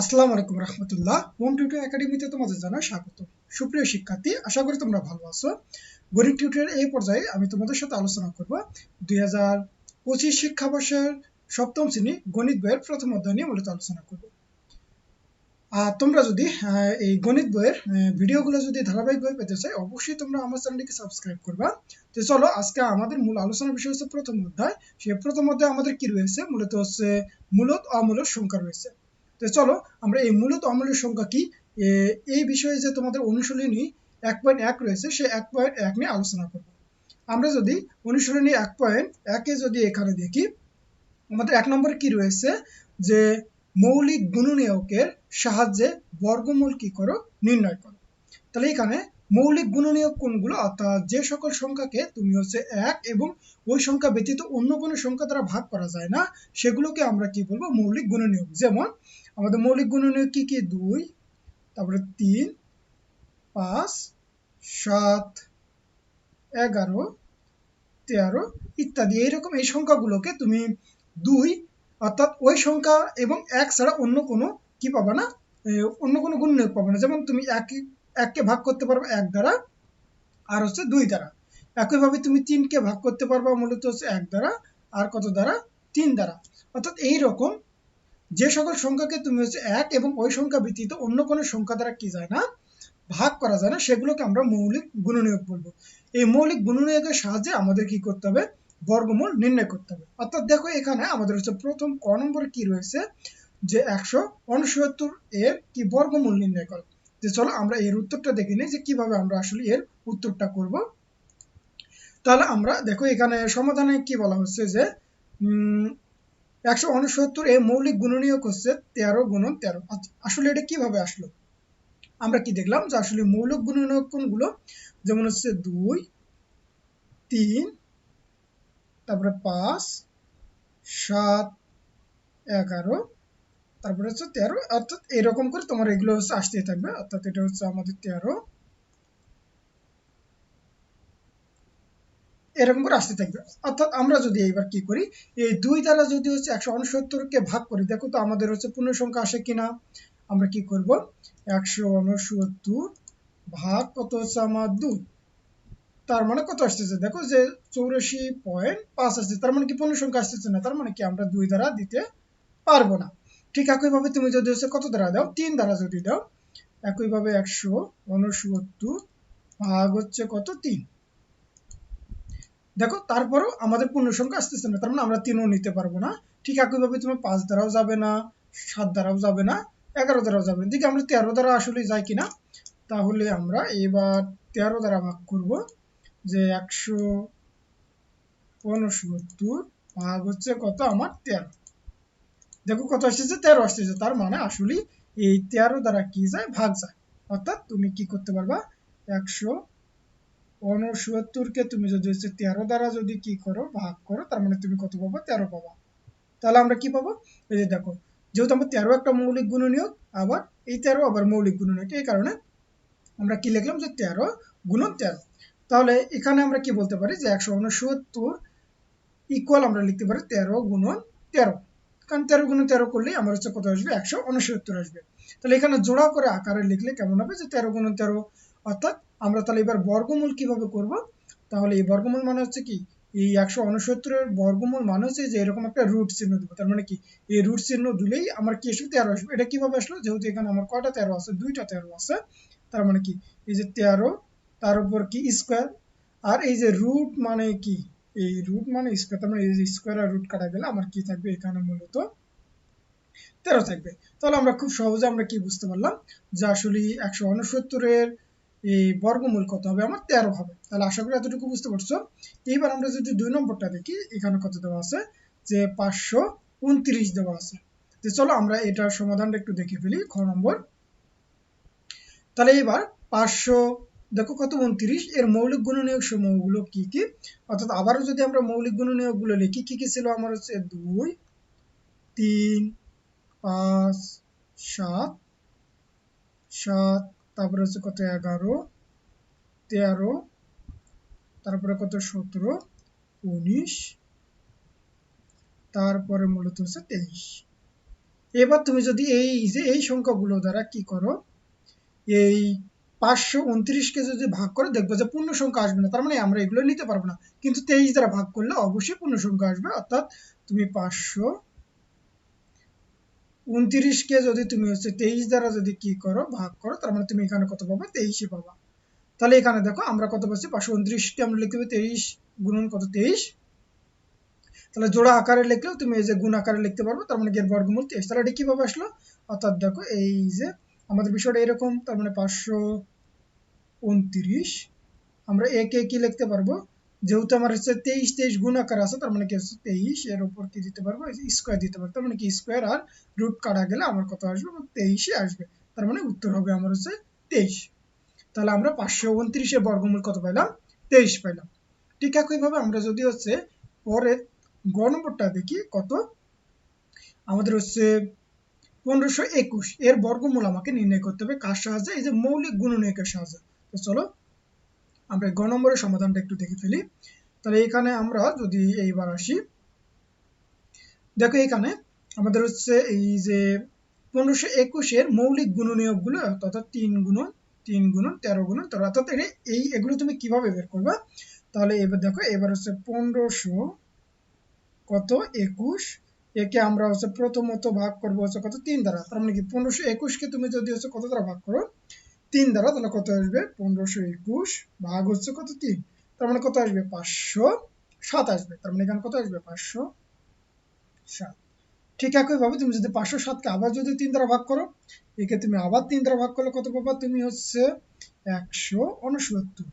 আসসালামু আলাইকুম রহমতুল্লাহ। Home tutor একাডেমিতে তোমাদের জানাই স্বাগত। সুপ্রিয় শিক্ষার্থী, আশা করি তোমরা ভালো আছো। গণিত টিউটরের এই পর্যায়ে আমি তোমাদের সাথে আলোচনা করব দুই হাজার পঁচিশ শিক্ষাবর্ষের সপ্তম শ্রেণি গণিত বইয়ের প্রথম অধ্যায় নিয়ে মূলত আলোচনা করব। আর তোমরা যদি এই গণিত বইয়ের ভিডিওগুলো যদি ধারাবাহিকভাবে পেতে চাই অবশ্যই তোমরা আমার চ্যানেলটিকে সাবস্ক্রাইব করবা। তো চলো, আজকে আমাদের মূল আলোচনার বিষয় হচ্ছে প্রথম অধ্যায়। সেই প্রথম অধ্যায় আমাদের কি রয়েছে? মূলত হচ্ছে মূলত অমূলত সংখ্যা রয়েছে। তো চলো, আমরা এই মূলত অমূল্যের সংখ্যা কি? এই বিষয়ে যে তোমাদের অনুশীলনী এক পয়েন্ট এক রয়েছে, সে এক পয়েন্ট এক নিয়ে আলোচনা করব। আমরা যদি অনুশীলনী এক পয়েন্ট একে যদি এখানে দেখি, আমাদের এক নম্বরে কি রয়েছে? যে মৌলিক গুণনীয়কের সাহায্যে বর্গমূল কি করো? নির্ণয় করো। তাহলে এখানে মৌলিক গুণনীয়ক কোনগুলো? অর্থাৎ যে সকল সংখ্যাকে তুমি হচ্ছে এক এবং ওই সংখ্যা ব্যতীত অন্য কোনো সংখ্যা দ্বারা ভাগ করা যায় না, সেগুলোকে আমরা কি বলব? মৌলিক গুণনীয়ক। যেমন আমাদের মৌলিক গুণনীয়ক কি কি? দুই, তারপরে তিন, পাঁচ, সাত, এগারো, তেরো ইত্যাদি। এইরকম এই সংখ্যাগুলোকে তুমি দুই, অর্থাৎ ওই সংখ্যা এবং এক ছাড়া অন্য কোনো কি পাবে না? অন্য কোনো গুণনীয়ক পাবে না। যেমন তুমি এক এককে ভাগ করতে পারবে এক দ্বারা, আর হচ্ছে দুই দ্বারা। একইভাবে তুমি তিনকে ভাগ করতে পারবা মূলত হচ্ছে এক দ্বারা, আর কত দ্বারা? তিন দ্বারা। অর্থাৎ এই রকম যে সকল সংখ্যাকে তুমি হচ্ছে এক এবং ওই সংখ্যা ব্যতীত অন্য কোনো সংখ্যা দ্বারা কি যায় না, ভাগ করা যায় না, সেগুলোকে আমরা মৌলিক গুণনীয়ক বলব। এই মৌলিক গুণনীয়কের সাহায্যে আমাদের কি করতে হবে? বর্গমূল নির্ণয় করতে হবে। অর্থাৎ দেখো এখানে আমাদের হচ্ছে প্রথম ক নম্বরে কি রয়েছে? যে একশো উনসত্তর এর কি বর্গমূল নির্ণয় করো। যে চলো আমরা এর উত্তরটা দেখে নিই যে কীভাবে আমরা আসলে এর উত্তরটা করব। তাহলে আমরা দেখো এখানে সমাধানে কি বলা হচ্ছে যে একশো উনসত্তর এ মৌলিক গুণনীয়ক হচ্ছে তেরো গুণন তেরো। আচ্ছা, আসলে এটা কীভাবে আসলো? আমরা কি দেখলাম যে আসলে মৌলিক গুণনীয়ক কোনগুলো? যেমন হচ্ছে দুই তিন তারপরে পাঁচ সাত এগারো তারপরে হচ্ছে তেরো। অর্থাৎ এরকম করে তোমার এগুলো হচ্ছে আসতেই থাকবে। অর্থাৎ এটা হচ্ছে আমাদের তেরো। এরকম করে আসতে থাকবে। অর্থাৎ আমরা যদি এইবার কি করি, এই দুই দ্বারা যদি হচ্ছে একশো উনসত্তরকে ভাগ করি, দেখো তো আমাদের হচ্ছে পূর্ণ সংখ্যা আসে কিনা? আমরা কি করব? একশো উনসত্তর ভাগ কত হচ্ছে আমার দুই? তার মানে কত আসতেছে? দেখো যে চৌরাশি পয়েন্ট পাঁচ আসছে। তার মানে কি পূর্ণ সংখ্যা আসতেছে না? তার মানে কি আমরা দুই দ্বারা দিতে পারব না। ঠিক একইভাবে তুমি যদি হচ্ছে কত দ্বারা দাও? তিন দ্বারা যদি দাও, একইভাবে একশো উনসত্তর ভাগ হচ্ছে কত? তিন। দেখো, তারপরেও আমাদের পূর্ণ সংখ্যা আসতেছে না। তার মানে আমরা তিনও নিতে পারব না। ঠিক একইভাবে তুমি পাঁচ দ্বারাও যাবে না, সাত দ্বারাও যাবে না, এগারো দ্বারাও যাবে না। দিকে আমরা তেরো দ্বারা আসলে যাই কিনা? তাহলে আমরা এবার তেরো দ্বারা ভাগ করব যে একশো উনসত্তর ভাগ হচ্ছে কত? আমার তেরো। দেখো কত আসতেছে? তেরো আসতেছে। তার মানে আসলে এই তেরো দ্বারা কি যায়? ভাগ যায়। অর্থাৎ তুমি কি করতে পারবা? একশো উনসত্তরকে তুমি যদি হচ্ছে তেরো দ্বারা যদি কি করো, ভাগ করো, তার মানে তুমি কত পাবো? তেরো পাবা। তাহলে আমরা কি পাবো? এই যে দেখো, যেহেতু আমার তেরো একটা মৌলিক গুণনীয়ক, আবার এই তেরো আবার মৌলিক গুণনীয়ক, এই কারণে আমরা কি লিখলাম যে তেরো গুণন তেরো। তাহলে এখানে আমরা কি বলতে পারি? যে একশো উনসত্তর ইকুয়াল আমরা লিখতে পারি তেরো গুণন তেরো। কারণ তেরো গুণন তেরো করলেই আমার হচ্ছে কত আসবে? একশো উনসত্তর আসবে। তাহলে এখানে জোড়া করে আকারে লিখলে কেমন হবে? যে তেরো গুণন তেরো অর্থাৎ আমরা তাহলে এবার বর্গমূল কীভাবে করব? তাহলে এই বর্গমূল মানে হচ্ছে কি? এই একশো উনসত্তরের বর্গমূল মানে হচ্ছে যে এরকম একটা রুট চিহ্ন দেবো। তার মানে কি? এই রুট চিহ্ন দিলেই আমার কি আসবে তেরো আসবে এটা কীভাবে আসলো? যেহেতু এখানে আমার কয়টা তেরো আছে? দুইটা তেরো আছে। তার মানে কি? এই যে তেরো, তার উপর কি? স্কোয়ার। আর এই যে রুট মানে কি? এই রুট মানে স্কোয়ার। তার মানে এই যে স্কোয়ার আর রুট কাটা গেলে আমার কি থাকবে? এখানে মূলত তেরো থাকবে। তাহলে আমরা খুব সহজে আমরা কি বুঝতে পারলাম? যে আসলে একশো উনসত্তরের বর্গমূল কত হবে? আমার তেরো হবে। তাহলে আশা করি এতটুকু বুঝতে পারছ। এইবার আমরা যদি দুই নম্বরটা দেখি, এখানে কত দেওয়া আছে? যে পাঁচশো উনত্রিশ দেওয়া আছে। তো চলো আমরা এটার সমাধানটা একটু দেখে ফেলি, খ নম্বর। তাহলে এবার পাঁচশো, দেখো কত উনত্রিশ। এর মৌলিক গুণনীয়ক সমূহগুলো কি কি? অর্থাৎ আবারও যদি আমরা মৌলিক গুণনীয়কগুলো লিখি, কি কি ছিল? আমার হচ্ছে দুই, তিন, পাঁচ, সাত সাত তারপরে হচ্ছে কত? এগারো, তেরো, তারপরে কত? সতেরো, উনিশ, তারপরে মূলত হচ্ছে তেইশ। এবার তুমি যদি এই যে এই সংখ্যাগুলো দ্বারা কি করো? এই পাঁচশো উনত্রিশকে যদি ভাগ করে, দেখব যে পূর্ণ সংখ্যা আসবে না। তার মানে আমরা এগুলো নিতে পারব না। কিন্তু তেইশ দ্বারা ভাগ করলে অবশ্যই পূর্ণ সংখ্যা আসবে। অর্থাৎ তুমি পাঁচশো উনত্রিশকে যদি তুমি হচ্ছে তেইশ দ্বারা যদি কি করো, ভাগ করো, তার মানে তুমি এখানে কত পাবে? তেইশই পাবা। তাহলে এখানে দেখো, আমরা কত পাচ্ছি? পাঁচশো উনত্রিশকে আমরা লিখতে হবে তেইশ গুণন কত? তেইশ। তাহলে জোড়া আকারে লিখলেও তুমি এই যে গুণ আকারে লিখতে পারবে, তার মানে এর বর্গমূল তেইশ। তাহলে এটা কীভাবে আসলো? অর্থাৎ দেখো, এই যে আমাদের বিষয়টা এরকম, তার মানে পাঁচশো উনত্রিশ। আমরা একে কি লিখতে পারব? যেহেতু আমার হচ্ছে তেইশ তেইশ গুণ আকার আছে, তার মানে কি হচ্ছে তেইশ, এর উপর কি দিতে পারব? স্কোয়ার দিতে পারব, তার মানে কি স্কোয়ার আর রুট কাটা গেলে আমার কত আসবে? তেইশে আসবে, তার মানে উত্তর হবে আমার হচ্ছে তেইশ। তাহলে আমরা পাঁচশো উনত্রিশের বর্গমূল কত পাইলাম? তেইশ পাইলাম। ঠিক একইভাবে আমরা যদি হচ্ছে পরের গ নম্বরটা দেখি, কত? আমাদের হচ্ছে পনেরোশো একুশ, এর বর্গমূল আমাকে নির্ণয় করতে হবে কার সাহায্যে? এই যে মৌলিক গুণনীয়কের সাহায্যে। তো চলো আমরা গ নম্বরের সমাধানটা একটু দেখে ফেলি। তাহলে এখানে আমরা যদি এইবার আসি, দেখো এখানে আমাদের হচ্ছে এই যে পনেরোশো একুশের মৌলিক গুণনীয়কগুলো, অর্থাৎ তিন গুণন তিন গুণন, তেরো গুণন তেরো অর্থাৎ এই এগুলো তুমি কীভাবে বের করবে? তাহলে এবার দেখো, এবার হচ্ছে পনেরোশো কত একুশ? একে আমরা হচ্ছে প্রথমত ভাগ করব হচ্ছে কত? তিন দ্বারা। তার মানে কি, পনেরোশো একুশকে তুমি যদি হচ্ছে কত দ্বারা ভাগ করো? তিন দ্বারা তাহলে কত আসবে? পনেরোশো একুশ ভাগ হচ্ছে কত তিন? তার মানে কত আসবে? পাঁচশো সাত আসবে। তার মানে এখানে কত আসবে? পাঁচশো সাত। ঠিক একইভাবে তুমি যদি পাঁচশো সাতকে আবার যদি তিন দ্বারা ভাগ করো একে তুমি আবার তিন দ্বারা ভাগ করলে কত পাবা? তুমি হচ্ছে একশো উনসত্তর।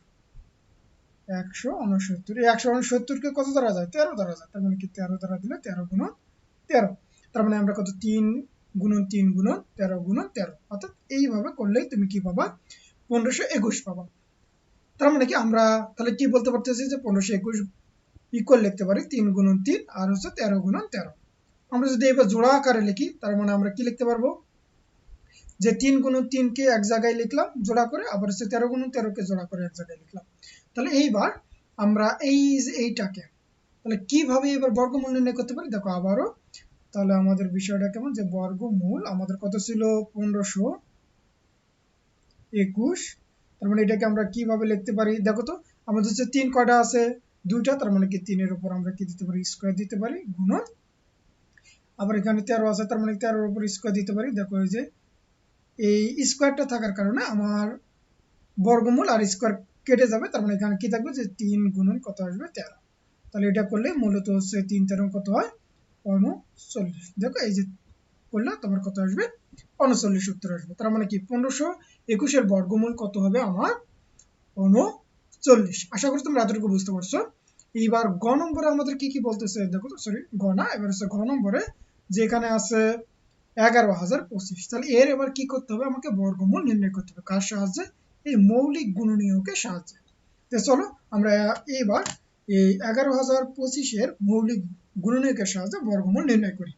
একশো উনসত্তর। এই একশো উনসত্তরকে কত দ্বারা যায়? তেরো দ্বারা যায়। তার মানে কি? তেরো দ্বারা দিলে তেরো গুণ তেরো। তার মানে আমরা কত? তিন গুণন তিন গুণন তেরো গুণন তেরো। অর্থাৎ এইভাবে করলেই তুমি কি পাবা? পনেরোশো একুশ পাবা। তার মানে কি আমরা তাহলে কি বলতে পারতেছি যে পনেরোশো একুশ ইকুয়াল লিখতে পারি? তিন গুণন তিন আর হচ্ছে তেরো গুণন তেরো। আমরা যদি এবার জোড়া আকারে লিখি, তার মানে আমরা কি লিখতে পারব? যে তিন গুণ তিনকে এক জায়গায় লিখলাম জোড়া করে, আবার হচ্ছে তেরো গুণ তেরোকে জোড়া করে এক জায়গায় লিখলাম। তাহলে এইবার আমরা এই এইটাকে, তাহলে কীভাবে এবার বর্গমূল নির্ণয় করতে পারি? দেখো আবারও তাহলে আমাদের বিষয়টা কেমন? যে বর্গমূল আমাদের কত ছিল? পনেরোশো একুশ। তার মানে এটাকে আমরা কীভাবে লিখতে পারি? দেখো তো, আমাদের হচ্ছে তিন কয়টা আছে? দুইটা, তার মানে কি তিনের উপর আমরা কি দিতে পারি? স্কোয়ার দিতে পারি, গুণন। আবার এখানে তেরো আছে, তার মানে তেরোর উপর স্কোয়ার দিতে পারি। দেখো যে, এই স্কোয়ারটা থাকার কারণে আমার বর্গমূল আর স্কোয়ার কেটে যাবে। তার মানে এখানে কি থাকবে? যে তিন গুণন কত আসবে? তেরো। তাহলে এটা করলে মূলত হচ্ছে তিন তেরো কত হয়? উনচল্লিশ দেখো এই যে করলে তোমার কত আসবে? উনচল্লিশ উত্তর আসবে। তার মানে কি? পনেরোশো একুশের বর্গমূল কত হবে আমার? উনচল্লিশ। আশা করি তোমরা এতটুকু বুঝতে পারছ। এইবার গ নম্বরে আমাদের কি কি বলতেছে? দেখো তো সরি গ না, এবার হচ্ছে ঘ নম্বরে যে এখানে আছে এগারো হাজার পঁচিশ। তাহলে এর এবার কি করতে হবে? আমাকে বর্গমূল নির্ণয় করতে হবে। কার সাহায্যে? এই মৌলিক গুণনীয়কের সাহায্যে। তো চলো আমরা এইবার এই এগারো হাজার পঁচিশের মৌলিক গুণনীয়কের সাহায্যে বর্গমূল নির্ণয় করি।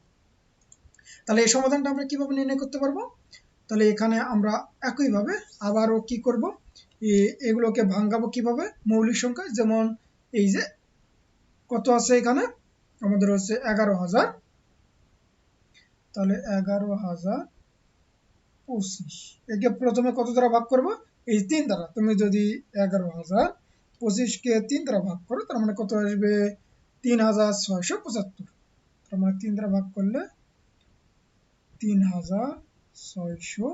তাহলে এই সমাধানটা আমরা কীভাবে নির্ণয় করতে পারব? তাহলে এখানে আমরা একইভাবে আবারও কি করব? এগুলোকে ভাঙ্গাবো কীভাবে? মৌলিক সংখ্যা, যেমন এই যে কত আছে এখানে? আমাদের হচ্ছে এগারো হাজার। তাহলে এগারো হাজার পঁচিশ। একে প্রথমে কত দ্বারা ভাগ করব? এই তিন দ্বারা। তুমি যদি এগারো হাজার পঁচিশকে তিন দ্বারা ভাগ করো, তার মানে কত আসবে? তিন হাজার ছয়শো পঁচাত্তর। তার মানে তিন দ্বারা ভাগ করলে তিন হাজার ছয়শো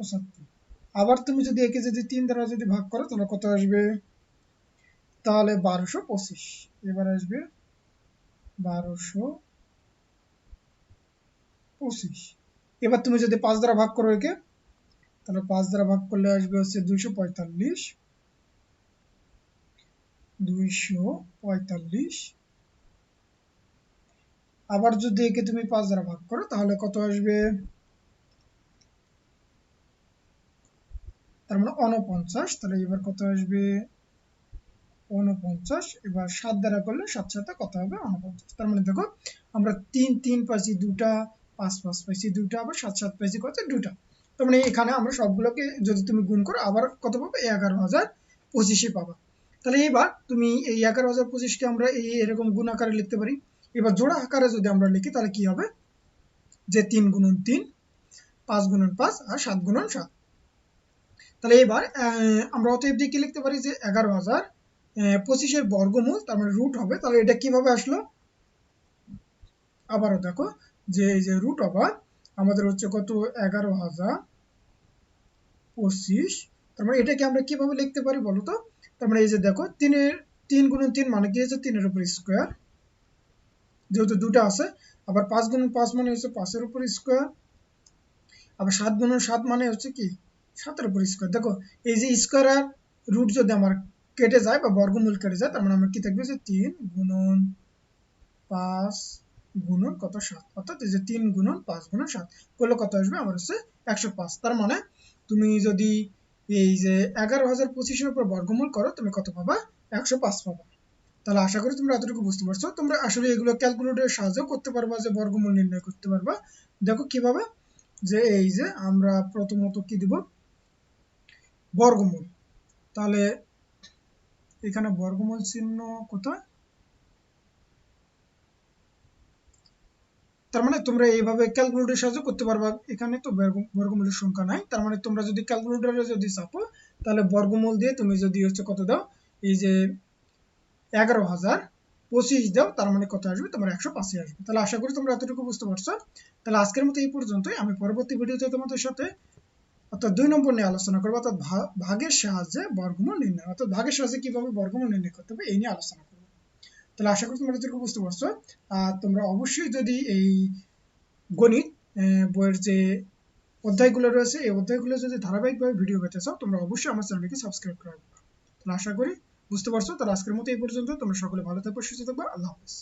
পঁচাত্তর। আবার তুমি যদি একে যদি তিন দ্বারা যদি ভাগ করো, তাহলে কত আসবে? তাহলে বারোশো পঁচিশ। এবার আসবে বারোশো পঁচিশ। এবার তুমি যদি পাঁচ দ্বারা ভাগ করো একে, তাহলে পাঁচ দ্বারা ভাগ করলে আসবে হচ্ছে দুইশো পঁয়তাল্লিশ। আবার যদি একে তুমি পাঁচ দ্বারা ভাগ করো, তাহলে কত আসবে? তার মানে অনপঞ্চাশ তাহলে এবার কত আসবে? উনপঞ্চাশ এবার সাত দ্বারা করলে সাত সাথে কত হবে? উনপঞ্চাশ তার মানে দেখো, আমরা তিন তিন পাইছি দুটা, পাঁচ পাঁচ পাইছি দুটা, আবার সাত সাত পাইছি কত? দুটা। তার মানে এখানে আমরা সবগুলোকে যদি তুমি গুণ করো, আবার কত পাবো? এগারো হাজার পঁচিশে পাবা। তাহলে এবার তুমি এই এগারো হাজার পঁচিশকে আমরা এই এরকম গুণ আকারে লিখতে পারি। এবার জোড়া আকারে যদি আমরা লিখি, তাহলে কি হবে? যে তিন গুণন তিন, পাঁচ গুণন পাঁচ আর সাত গুণন সাত। তাহলে এবার আমরা অতএব দিয়ে কি লিখতে পারি? যে এগারো হাজার পঁচিশের বর্গমূল, তার মানে রুট হবে। তাহলে এটা কীভাবে আসলো? আবারও দেখো, যে এই যে রুট ওভার আমাদের হচ্ছে কত? এগারো হাজার পঁচিশ। তার মানে এটাকে আমরা কীভাবে লিখতে পারি বলো তো তার মানে এই যে দেখো, তিনের, তিন গুণন তিন মানে কি হচ্ছে তিনের উপর স্কোয়ার যেহেতু দুটো আছে, আবার পাঁচ গুণন পাঁচ মানে হচ্ছে পাঁচের উপর স্কোয়ার আবার সাত গুণন সাত মানে হচ্ছে কি? সাতের উপর স্কোয়ার দেখো, এই যে স্কোয়ার আর রুট যদি আমার কেটে যায় বা বর্গমূল কেটে যায়, তার মানে আমার কি থাকবে? যে তিন গুণন পাঁচ গুণন কত? সাত। অর্থাৎ এই যে তিন গুণন পাঁচ গুণন সাত। করলে কত আসবে? আমার হচ্ছে একশো পাঁচ। তার মানে তুমি যদি এই যে এগারো হাজার পঁচিশের উপর বর্গমূল করো, তুমি কত পাবা? একশো পাঁচ পাবা। তাহলে আশা করি তোমরা এতটুকু বুঝতে পারছ। তোমরা আসলে এগুলো ক্যালকুলেটরের সাহায্যে করতে পারবা যে বর্গমূল নির্ণয় করতে পারবা। দেখো কীভাবে? যে এই যে আমরা প্রথমত কি দিব? বর্গমূল। তাহলে এখানে বর্গমূল চিহ্ন কোথায়? তার মানে তোমরা এইভাবে ক্যালকুলেটরের সাহায্যে করতে পারবা। এখানে তো বর্গমূলের সংখ্যা নাই। তার মানে তোমরা যদি ক্যালকুলেটরে যদি চাপো, তাহলে বর্গমূল দিয়ে তুমি যদি হচ্ছে কত দাও? এই যে এগারো হাজার পঁচিশ দাও, তার মানে কত আসবে? তোমার একশো পাঁচই আসবে। তাহলে আশা করি তোমরা এতটুকু বুঝতে পারছ। তাহলে আজকের মতো এই পর্যন্তই। আমি পরবর্তী ভিডিওতে তোমাদের সাথে অর্থাৎ দুই নম্বর নিয়ে আলোচনা করব। অর্থাৎ ভাগের সাহায্যে বর্গমূল নির্ণয়। অর্থাৎ ভাগের সাহায্যে কীভাবে বর্গমূল নির্ণয় করতে হবে, এই নিয়ে আলোচনা তাহলে আশা করি তোমরা যতটুকু বুঝতে পারছ। আর তোমরা অবশ্যই যদি এই গণিত বইয়ের যে অধ্যায়গুলো রয়েছে, এই অধ্যায়গুলো যদি ধারাবাহিকভাবে ভিডিও পেতে চাও, তোমরা অবশ্যই আমার চ্যানেলকে সাবস্ক্রাইব করে রাখবে। তাহলে আশা করি বুঝতে পারছ। তাহলে আজকের মতো এই পর্যন্ত। তোমরা সকলে ভালো থাকবে, সুস্থ থাকবে। আল্লাহ হাফেজ।